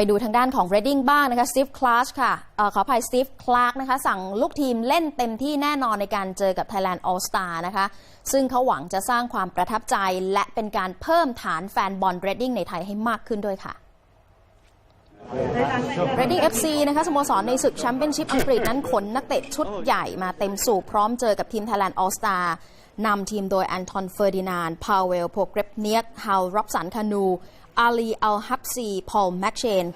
ไปดูทางด้านของ Reading บ้างนะคะสตีฟคลาสค่ะเออขออภัยสตีฟคลาร์กนะคะ สั่งลูกทีมเล่นเต็มที่แน่นอนในการเจอกับ Thailand All Star นะคะ ซึ่งเขาหวังจะสร้างความประทับใจ และเป็นการเพิ่มฐานแฟนบอล Reading ในไทยให้มากขึ้นด้วยค่ะ Reading FC นะคะสโมสรในศึกแชมเปี้ยนชิพอังกฤษนั้นขนนักเตะชุดใหญ่มาเต็มสูบพร้อมเจอกับทีม Thailand All Star นำทีมโดยแอนทอนเฟอร์ดินาน พาวเวล โพเกรปเนียกฮาวร็อบสัน คานู อาลีอัลฮับซีพอลแม็กเชน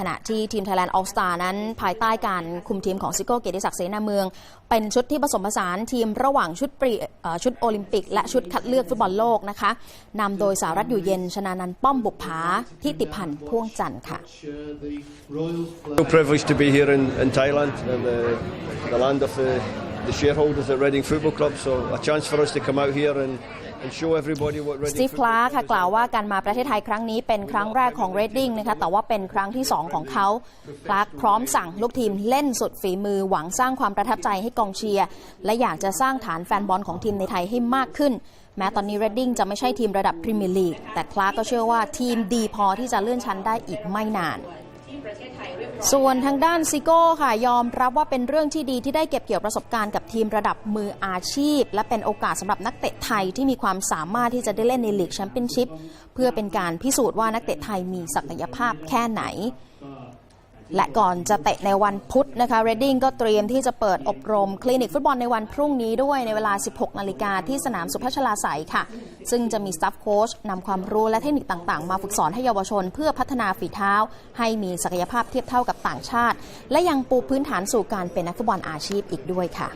ขณะที่ทีม Thailand All Star นั้นภายใต้การคุมทีมของซิโก้เกียรติศักดิ์เสนาเมือง เป็นชุดที่ผสมผสานทีมระหว่างชุดปรีชุดโอลิมปิก และชุดคัดเลือกฟุตบอลโลกนะคะนำโดยสารัตอยู่เย็น ชนานันป้อมบุกผาทิติพันธ์พ่วงจันทร์ค่ะ privilege to be here in, in Thailand, and the, the land of the, the shareholders at Reading Football Club. So a chance for us to come out here and, and show everybody what ส Reading ตีฟ Football คลาร์ก Club ค่ะ is กล่าวว่าการมาประเทศไทยครั้งนี้เป็นครั้งแรกของเรดดิ้งนะคะแต่ว่าเป็นครั้งที่ 2 ของเขาคลาร์กพร้อมสั่งลูกทีมเล่นสุดฝีมือหวังสร้างความประทับใจให้กองเชียร์ และอยากจะสร้างฐานแฟนบอลของทีมในไทยให้มากขึ้น แม้ตอนนี้เรดดิ้งจะไม่ใช่ทีมระดับพรีเมียร์ลีกแต่คลาร์กก็เชื่อว่าทีมดีพอที่จะเลื่อนชั้นได้อีกไม่นาน ส่วนทางด้านซิโก้ค่ะยอมรับว่าเป็นเรื่องที่ดีที่ได้เก็บเกี่ยวประสบการณ์กับทีมระดับมืออาชีพ และเป็นโอกาสสำหรับนักเตะไทยที่มีความสามารถที่จะได้เล่นในลีกแชมเปี้ยนชิพเพื่อเป็นการพิสูจน์ว่านักเตะไทยมีศักยภาพแค่ไหน และก่อนจะเตะในวันพุธนะคะเรดดิ้งก็เตรียมที่จะเปิดอบรม คลินิกฟุตบอลในวันพรุ่งนี้ด้วยในเวลา 16 นาฬิกาที่สนามสุพัชลาไสยค่ะ ซึ่งจะมีสตาฟโค้ชนำความรู้และเทคนิคต่างๆ มาฝึกสอนให้เยาวชน เพื่อพัฒนาฝีเท้า ให้มีศักยภาพเทียบเท่ากับต่างชาติ และยังปูพื้นฐานสู่การเป็นนักฟุตบอลอาชีพอีกด้วยค่ะ